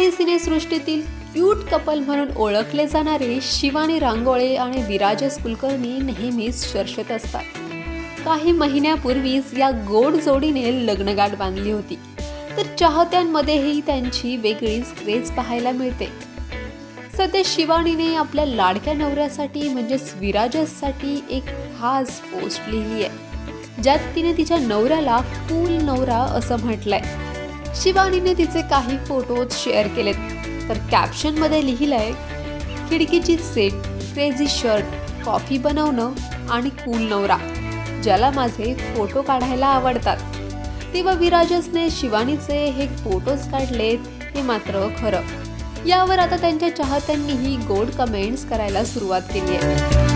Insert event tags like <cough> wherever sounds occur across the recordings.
Marathi सिनेसृष्टीतील cute couple म्हणून ओळखले जाणारे शिवानी रांगोळे आणि विराजस कुलकर्णी नेहमीच चर्चेत असतात. काही महिन्यापूर्वीच या गोड जोडीने लग्नगाठ बांधली होती. तर चाहत्यांमध्येही त्यांची वेगळीच क्रेज पाहायला मिळते. सध्या शिवानीने आपल्या लाडक्या नवऱ्यासाठी म्हणजेच विराजससाठी एक खास पोस्ट लिहिली आहे. ज्यात तिने तिच्या नवऱ्याला कूल नवरा असं म्हटलंय. शिवानीने तिचे काही फोटोज शेअर केलेत. तर कॅप्शनमध्ये लिहिलंय खिडकीची सेट क्रेझी शर्ट कॉफी बनवणं आणि कूल नवरा ज्याला माझे फोटो काढायला आवडतात. तेव्हा विराजसने शिवानीचे हे फोटोज काढलेत हे मात्र खरं. यावर आता त्यांच्या चाहत्यांनीही गोड कमेंट्स करायला सुरुवात केली आहे.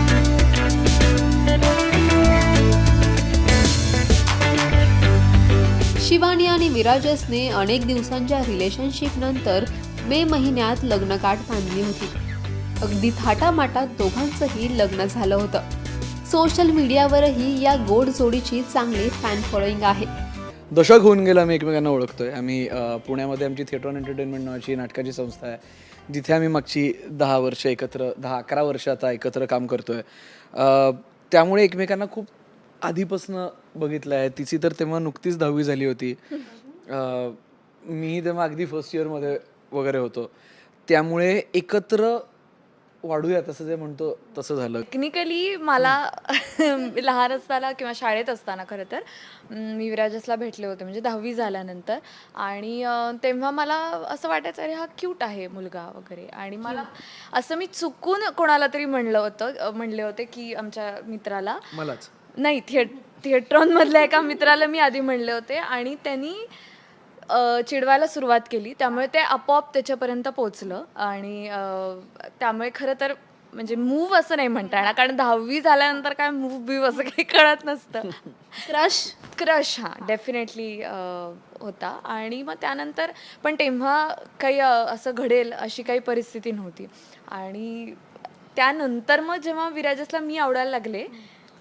आणि विराजसने अनेक दिवसांच्या रिलेशनशिप नंतर मे महिन्यात लग्नकाठ बांधली होती. अगदी थाटामाटात दोघांचंही लग्न झालं होतं. सोशल मीडियावरही या गोड जोडीची चांगली फॅन फॉलोईंग आहे. दशक होऊन गेलं आम्ही एकमेकांना ओळखतोय. आम्ही पुण्यामध्ये आमची थिएटर अँड एंटरटेनमेंट नावाची नाटकाची संस्था आहे. जिथे आम्ही मागची दहा वर्ष एकत्र दहा अकरा वर्ष आता एकत्र काम करतोय. त्यामुळे एकमेकांना खूप आधीपासनं बघितलं आहे. तिची तर तेव्हा नुकतीच दहावी झाली होती. अ, मी तेव्हा अगदी फर्स्ट इयरमध्ये वगैरे होतो. त्यामुळे एकत्र वाढूया तसं जे म्हणतो तसं झालं. टेक्निकली मला <laughs> लहान असताना किंवा शाळेत असताना खरं तर अं, मी विराजसला भेटले होते म्हणजे दहावी झाल्यानंतर. आणि अं, तेव्हा मला असं वाटायचं अरे हा क्यूट आहे मुलगा वगैरे. आणि मला असं मी चुकून कोणाला तरी म्हणलं होतं अं, म्हणले होते की आमच्या मित्राला. मलाच. नाही थिएट थिएट्रॉनमधल्या एका मित्राला मी आधी म्हणले होते आणि त्यांनी चिडवायला सुरुवात केली. त्यामुळे ते आपोआप त्याच्यापर्यंत पोचलं आणि त्यामुळे खरं तर म्हणजे मूव असं नाही म्हणता येणार. कारण दहावी झाल्यानंतर काय मूव बीव असं काही कळत नसतं. क्रश क्रश हां डेफिनेटली होता. आणि मग त्यानंतर पण तेव्हा काही असं घडेल अशी काही परिस्थिती नव्हती. आणि त्यानंतर मग जेव्हा विराजसला मी आवडायला लागले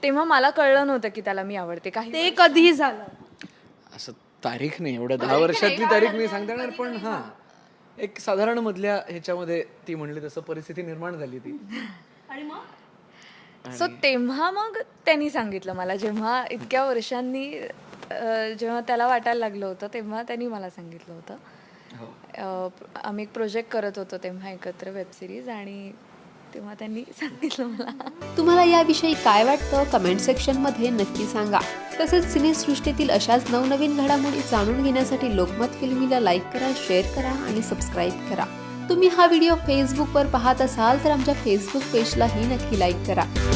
तेव्हा मला कळलं नव्हतं की त्याला मी आवडते. काही ते कधी झालं. असं तारीख नाही एवढ्या दहा वर्षातली तारीख मी सांगता येणार पण हा. एक साधारण मधल्या ह्याच्यामध्ये ती म्हणली तसं परिस्थिती निर्माण झाली ती. आणि मग? सो तेव्हा मग त्यांनी सांगितलं मला जेव्हा इतक्या वर्षांनी अं, जेव्हा त्याला वाटायला लागलं होतं तेव्हा त्यांनी मला सांगितलं होतं. अं, आम्ही एक प्रोजेक्ट करत होतो तेव्हा एकत्र वेबसिरीज आणि तेव्हा त्यांनी सांगितलं मला. तुम्हाला याविषयी काय वाटतं? कमेंट सेक्शनमध्ये नक्की सांगा. तसेच सिनेसृष्टीतील अशाच नवनवीन घडामोडी जाणून घेण्यासाठी लोकमत फिल्मीला लाईक करा शेअर करा आणि सबस्क्राईब करा. तुम्ही हा व्हिडिओ फेसबुकवर पाहत असाल तर आमच्या फेसबुक पेजलाही नक्की लाईक करा.